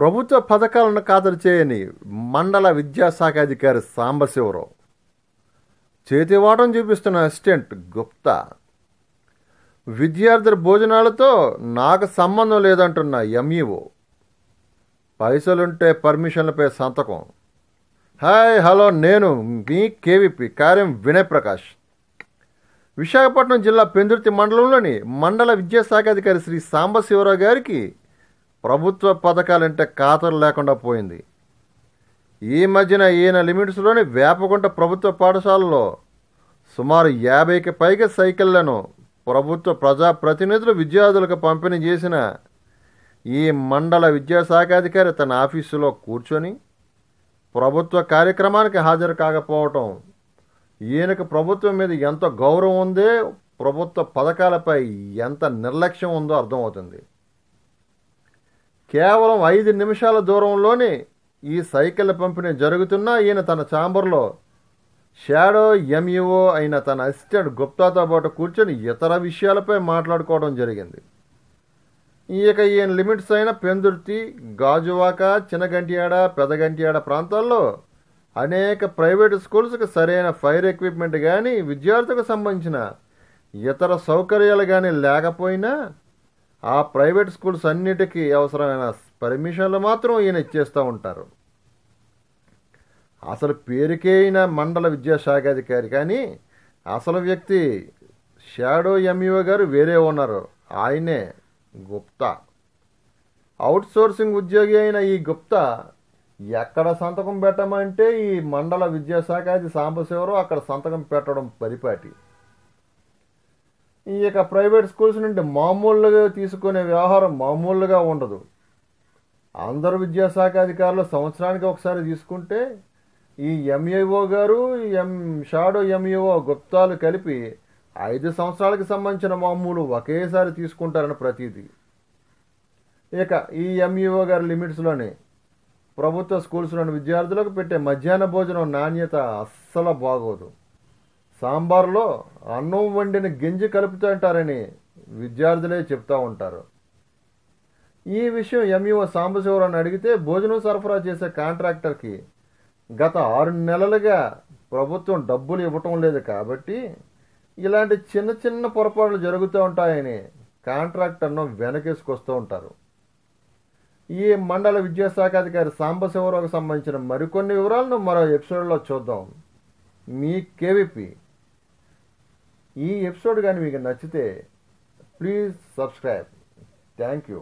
ప్రభుత్వ పథకాలను ఖాతరు చేయని మండల విద్యాశాఖ అధికారి సాంబశివరావు. చేతివాటం చూపిస్తున్న అసిస్టెంట్ గుప్తా. విద్యార్థుల భోజనాలతో నాకు సంబంధం లేదంటున్న ఎంఈఓ. పైసలుంటే పర్మిషన్లపై సంతకం. హాయ్ హలో నేను మీ కేవీపీ కార్యం వినయ్ ప్రకాష్ విశాఖపట్నం జిల్లా పెందుర్తి మండలంలోని మండల విద్యాశాఖ అధికారి శ్రీ సాంబశివరావు గారికి ప్రభుత్వ పథకాలంటే ఖాతరు లేకుండా పోయింది. ఈ మధ్యన ఈయన లిమిట్స్లోని వేపకుంట ప్రభుత్వ పాఠశాలలో సుమారు యాభైకి పైగా సైకిళ్ళను ప్రభుత్వ ప్రజాప్రతినిధులు విద్యార్థులకు పంపిణీ చేసిన ఈ మండల విద్యాశాఖాధికారి తన ఆఫీసులో కూర్చొని ప్రభుత్వ కార్యక్రమానికి హాజరు కాకపోవటం ఈయనకు ప్రభుత్వం మీద ఎంత గౌరవం ఉందే ప్రభుత్వ పథకాలపై ఎంత నిర్లక్ష్యం ఉందో అర్థమవుతుంది. కేవలం ఐదు నిమిషాల దూరంలోనే ఈ సైకిళ్ళ పంపిణీ జరుగుతున్నా ఈయన తన ఛాంబర్లో షాడో ఎంఈఓ అయిన తన అసిస్టెంట్ గుప్తాతో పాటు కూర్చొని ఇతర విషయాలపై మాట్లాడుకోవడం జరిగింది. ఇక ఈయన లిమిట్స్ అయిన పెందుర్తి గాజువాక చిన్నగంటియాడ పెదగంటియాడ ప్రాంతాల్లో అనేక ప్రైవేట్ స్కూల్స్కి సరైన ఫైర్ ఎక్విప్మెంట్ కానీ విద్యార్థులకు సంబంధించిన ఇతర సౌకర్యాలు కానీ లేకపోయినా ఆ ప్రైవేట్ స్కూల్స్ అన్నిటికీ అవసరమైన పర్మిషన్లు మాత్రం ఈయన ఇచ్చేస్తూ ఉంటారు. అసలు పేరుకే అయిన మండల విద్యాశాఖాధికారి కానీ అసలు వ్యక్తి షాడో ఎంఈఓ గారు వేరే ఉన్నారు. ఆయనే గుప్తా. అవుట్సోర్సింగ్ ఉద్యోగి అయిన ఈ గుప్తా ఎక్కడ సంతకం పెట్టమంటే ఈ మండల విద్యాశాఖాధి సాంబశివరావు అక్కడ సంతకం పెట్టడం పరిపాటి. ఈ యొక్క ప్రైవేట్ స్కూల్స్ నుండి మామూలుగా తీసుకునే వ్యవహారం మామూలుగా ఉండదు. ఆంధ్ర విద్యాశాఖ అధికారులు సంవత్సరానికి ఒకసారి తీసుకుంటే ఈ ఎంఏఓ గారు ఎం షాడో ఎంఈఓ గుప్తాలు కలిపి ఐదు సంవత్సరాలకు సంబంధించిన మామూలు ఒకేసారి తీసుకుంటారని ప్రతీది. ఇక ఈ ఎంఈఓ గారి లిమిట్స్లోనే ప్రభుత్వ స్కూల్స్లోని విద్యార్థులకు పెట్టే మధ్యాహ్న భోజనం నాణ్యత అస్సలు బాగోదు. సాంబార్లో అన్నం వండిన గింజి కలుపుతుంటారని విద్యార్థులే చెప్తూ ఉంటారు. ఈ విషయం ఎంఈఓ సాంబశివరావుని అడిగితే భోజనం సరఫరా చేసే కాంట్రాక్టర్కి గత ఆరు నెలలుగా ప్రభుత్వం డబ్బులు ఇవ్వటం లేదు కాబట్టి ఇలాంటి చిన్న చిన్న పొరపాట్లు జరుగుతూ ఉంటాయని కాంట్రాక్టర్ను వెనకేసుకొస్తూ ఉంటారు. ఈ మండల విద్యాశాఖ అధికారి సాంబశివరావుకు సంబంధించిన మరికొన్ని వివరాలను మరో ఎపిసోడ్లో చూద్దాం. మీ కేవీపీ ఈ ఎపిసోడ్ కానీ మీకు నచ్చితే ప్లీజ్ సబ్స్క్రైబ్ థ్యాంక్ యూ